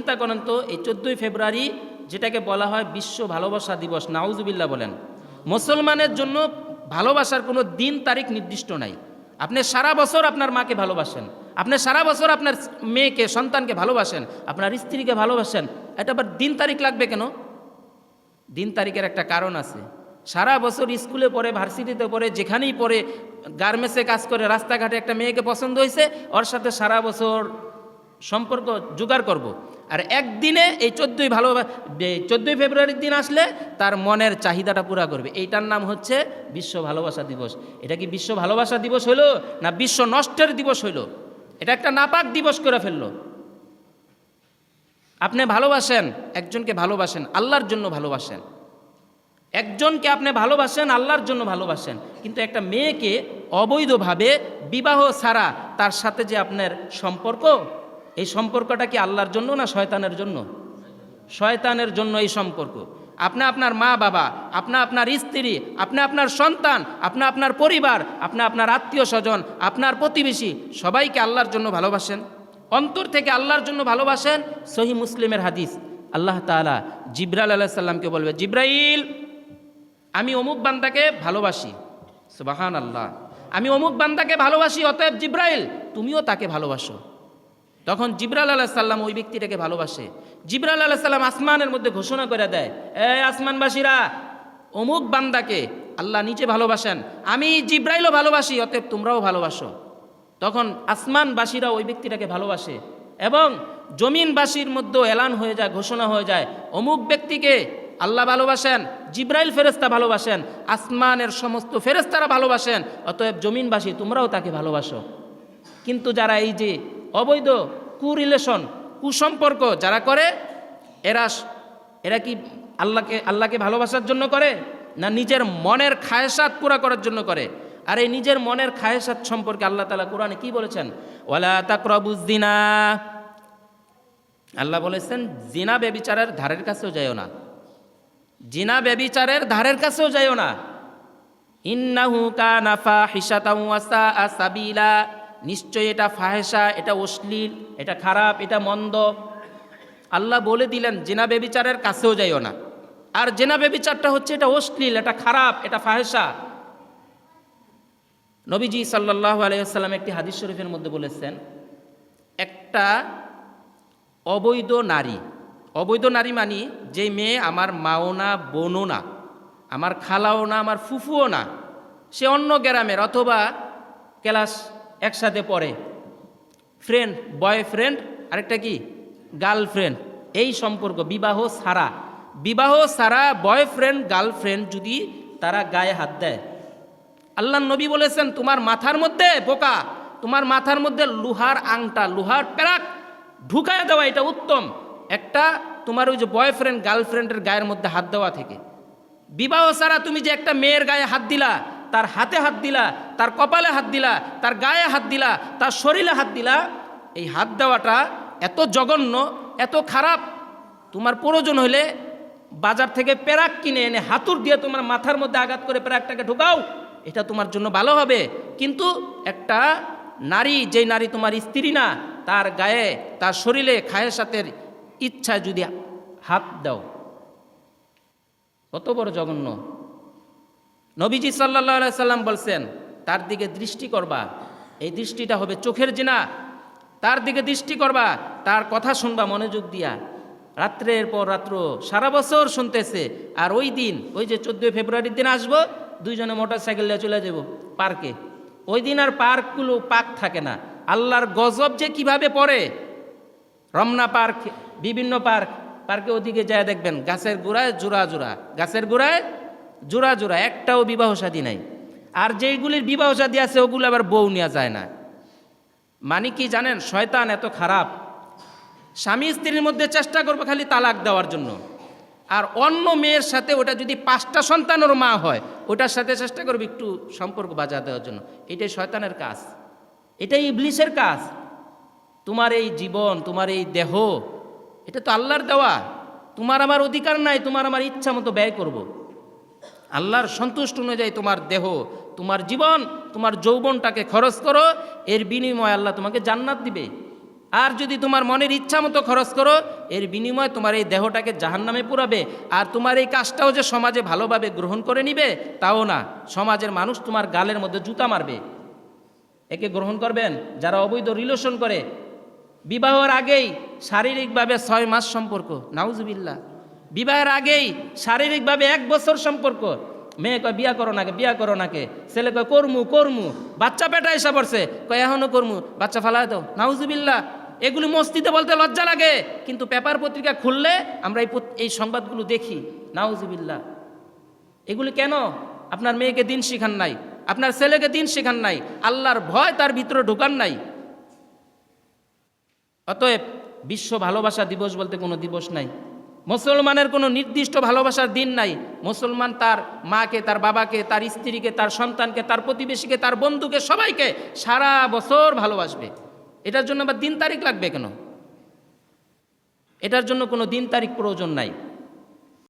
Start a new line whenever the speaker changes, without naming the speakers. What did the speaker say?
চিন্তা করেন তো, এই চোদ্দোই ফেব্রুয়ারি যেটাকে বলা হয় বিশ্ব ভালোবাসা দিবস, নাউজুবিল্লাহ বলেন। মুসলমানের জন্য ভালোবাসার কোনো দিন তারিখ নির্দিষ্ট নাই। আপনি সারা বছর আপনার মাকে ভালোবাসেন, আপনি সারা বছর আপনার মেয়েকে, সন্তানকে ভালোবাসেন, আপনার স্ত্রীকে ভালোবাসেন, এটা আবার দিন তারিখ লাগবে কেন? দিন তারিখের একটা কারণ আছে। সারা বছর স্কুলে পড়ে, ভার্সিটিতে পড়ে, যেখানেই পড়ে, গার্মেন্টসে কাজ করে, রাস্তাঘাটে একটা মেয়েকে পছন্দ হয়েছে, ওর সাথে সারা বছর সম্পর্ক জোগাড় করব। আর একদিনে এই চোদ্দোই ভালো চোদ্দোই ফেব্রুয়ারির দিন আসলে তার মনের চাহিদাটা পুরা করবে। এইটার নাম হচ্ছে বিশ্ব ভালোবাসা দিবস। এটা কি বিশ্ব ভালোবাসা দিবস হইল না বিশ্ব নষ্টের দিবস হইল? এটা একটা নাপাক দিবস করে ফেলল। আপনি ভালোবাসেন, একজনকে ভালোবাসেন, আল্লাহর জন্য ভালোবাসেন। একজনকে আপনি ভালোবাসেন, আল্লাহর জন্য ভালোবাসেন। কিন্তু একটা মেয়েকে অবৈধভাবে বিবাহ ছাড়া তার সাথে যে আপনার সম্পর্ক এই সম্পর্কটা কি আল্লাহর জন্য না শয়তানের জন্য? শয়তানের জন্য এই সম্পর্ক। আপনি আপনার মা বাবা, আপনি আপনার স্ত্রী, আপনি আপনার সন্তান, আপনি আপনার পরিবার, আপনি আপনার আত্মীয় স্বজন, আপনার প্রতিবেশী, সবাইকে আল্লাহর জন্য ভালোবাসেন। অন্তর থেকে আল্লাহর জন্য ভালোবাসেন সহি মুসলিমের হাদিস। আল্লাহ তাআলা জিব্রাইল আলাহ সাল্লামকে বলবে, জিব্রাইল, আমি অমুক বান্দাকে ভালোবাসি। সুবাহান আল্লাহ আমি অমুক বান্দাকে ভালোবাসি, অতএব জিব্রাইল, তুমিও তাকে ভালোবাসো। তখন জিব্রাল আলাহ সাল্লাম ওই ব্যক্তিটাকে ভালোবাসে। জিব্রাল আলাহ সাল্লাম আসমানের মধ্যে ঘোষণা করে দেয় এ আসমানবাসীরা, অমুক বান্দাকে আল্লাহ নিচে ভালোবাসেন। আমি জিব্রাইলও ভালোবাসি, অতএব তোমরাও ভালোবাসো। তখন আসমানবাসীরা ওই ব্যক্তিটাকে ভালোবাসে এবং জমিনবাসীর মধ্যেও এলান হয়ে যায়, ঘোষণা হয়ে যায়, অমুক ব্যক্তিকে আল্লাহ ভালোবাসেন, জিব্রাইল ফেরেস্তা ভালোবাসেন, আসমানের সমস্ত ফেরেস্তারা ভালোবাসেন, অতএব জমিনবাসী তোমরাও তাকে ভালোবাসো। কিন্তু যারা এই যে অবৈধ কুরিলেশন, কুসম্পর্ক যারা করে, এরা এরা কি আল্লাহকে আল্লাহকে ভালোবাসার জন্য করে? না নিজের মনের খায়সাত পুরা করার জন্য করে? আর এই নিজের মনের খায়সাত সম্পর্কে আল্লাহ তালা কোরআনে কি বলেছেন? ওয়ালা তাকরবুদ্দিনা আল্লাহ বলেছেন, জিনা বেবিচারের ধারের কাছেও যাইও না। জিনা বেবিচারের ধারের কাছেও যাইও না। ইন্নাহু কানাফা হিসাতাউ ওয়াসা সাবিলা। নিশ্চয়ই এটা ফাহেসা এটা অশ্লীল, এটা খারাপ, এটা মন্দ। আল্লাহ বলে দিলেন, জেনা বেবিচারের কাছেও যাইও না। আর জেনা বেবিচারটা হচ্ছে এটা অশ্লীল, এটা খারাপ, এটা ফাহেসা নবীজি সাল্লাহ আলাইসাল্লাম একটি হাদিস শরীফের মধ্যে বলেছেন, একটা অবৈধ নারী অবৈধ নারী মানি যে মেয়ে আমার মাও না, বোনও না, আমার খালাও না, আমার ফুফুও না, সে অন্য গ্রামের অথবা ক্লাস একসাথে পড়ে। ফ্রেন্ড বয়ফ্রেন্ড আরেকটা কি? গার্লফ্রেন্ড এই সম্পর্ক, বিবাহ ছাড়া বিবাহ ছাড়া বয়ফ্রেন্ড গার্লফ্রেন্ড যদি তারা গায়ে হাত দেয়। আল্লাহ নবী বলেছেন, তোমার মাথার মধ্যে বোকা, তোমার মাথার মধ্যে লোহার আংটা, লোহার প্যারাক ঢুকায় দেওয়া, এটা উত্তম। একটা তোমার ওই যে বয়ফ্রেন্ড গার্লফ্রেন্ডের গায়ের মধ্যে হাত দেওয়া থেকে। বিবাহ ছাড়া তুমি যে একটা মেয়ের গায়ে হাত দিলা তার হাতে হাত দিলা, তার কপালে হাত দিলা, তার গায়ে হাত দিলা, তার শরীরে হাত দিলা, এই হাত দেওয়াটা এত জঘন্য, এত খারাপ। তোমার প্রয়োজন হলে বাজার থেকে প্যারাক কিনে এনে হাতুর দিয়ে তোমার মাথার মধ্যে আঘাত করে প্যারাকটাকে ঢুকাও, এটা তোমার জন্য ভালো হবে। কিন্তু একটা নারী, যেই নারী তোমার স্ত্রী না, তার গায়ে, তার শরীরে খায়েসাতের ইচ্ছা যদি হাত দাও, কত বড় জঘন্য। নবীজি সাল্লাহ সাল্লাম বলছেন, তার দিকে দৃষ্টি করবা। এই দৃষ্টিটা হবে চোখের জিনা। তার দিকে দৃষ্টি করবা, তার কথা শুনবা, মনোযোগ দিয়া। রাত্রের পর রাত্র সারা বছর শুনতেছে। আর ওই দিন, ওই যে চোদ্দোই ফেব্রুয়ারির দিন আসব, দুইজনে মোটর সাইকেল নিয়ে চলে যাব পার্কে। ওই দিন আর পার্কগুলো পার্ক থাকে না। আল্লাহর গজব যে কীভাবে পড়ে। রমনা পার্ক, বিভিন্ন পার্ক। পার্কে ওদিকে যায় দেখবেন, গাছের গোড়ায় জোড়া জোড়া। গাছের গোড়ায় জোড়া জোড়া, একটাও বিবাহ সাদী নাই। আর যেইগুলির বিবাহ সাদী আছে, ওগুলো আবার বউ নেওয়া যায় না। মানে কি জানেন, শয়তান এত খারাপ। স্বামী স্ত্রীর মধ্যে চেষ্টা করবে খালি তালাক দেওয়ার জন্য। আর অন্য মেয়ের সাথে ওটা যদি পাঁচটা সন্তানের মা হয়, ওটার সাথে চেষ্টা করবে একটু সম্পর্ক বাজা দেওয়ার জন্য। এটাই শয়তানের কাজ। এটাই ইবলিশের কাজ। তোমার এই জীবন, তোমার এই দেহ, এটা তো আল্লাহর দেওয়া। তোমার আমার অধিকার নাই, তোমার আমার ইচ্ছা মতো ব্যয় করব। আল্লাহর সন্তুষ্ট অনুযায়ী তোমার দেহ, তোমার জীবন, তোমার যৌবনটাকে খরচ করো, এর বিনিময়ে আল্লাহ তোমাকে জান্নাত দিবে। আর যদি তোমার মনের ইচ্ছা মতো খরচ করো, এর বিনিময়ে তোমার এই দেহটাকে জাহান্নামে পুরাবে। আর তোমার এই কাজটাও যে সমাজে ভালোভাবে গ্রহণ করে নিবে, তাও না। সমাজের মানুষ তোমার গালের মধ্যে জুতা মারবে। একে গ্রহণ করবেন? যারা অবৈধ রিলেশন করে। বিবাহর আগেই শারীরিকভাবে ছয় মাস সম্পর্ক। নাউজুবিল্লা বিবাহের আগেই শারীরিকভাবে এক বছর সম্পর্ক। মেয়ে কয়, বিয়া করো নাকে, বিয়া করো নাকে। ছেলে কয়, করমু করমু। বাচ্চা পেটা এসে পড়ছে। কয় এখনও করমু। বাচ্চা ফালা দাও। নাউজুবিল্লা এগুলি মস্তিতে বলতে লজ্জা লাগে, কিন্তু পেপার পত্রিকা খুললে আমরা এই এই সংবাদগুলো দেখি। নাউজুবিল্লা এগুলি কেন? আপনার মেয়েকে দিন শিখান নাই, আপনার ছেলেকে দিন শিখান নাই, আল্লাহর ভয় তার ভিতরে ঢোকান নাই। অতএব বিশ্ব ভালোবাসা দিবস বলতে কোনো দিবস নাই। মুসলমানের কোনো নির্দিষ্ট ভালোবাসার দিন নাই। মুসলমান তার মাকে, তার বাবাকে, তার স্ত্রীকে, তার সন্তানকে, তার প্রতিবেশীকে, তার বন্ধুকে, সবাইকে সারা বছর ভালোবাসবে। এটার জন্য আবার দিন তারিখ লাগবে কেন? এটার জন্য কোনো দিন তারিখ প্রয়োজন নাই।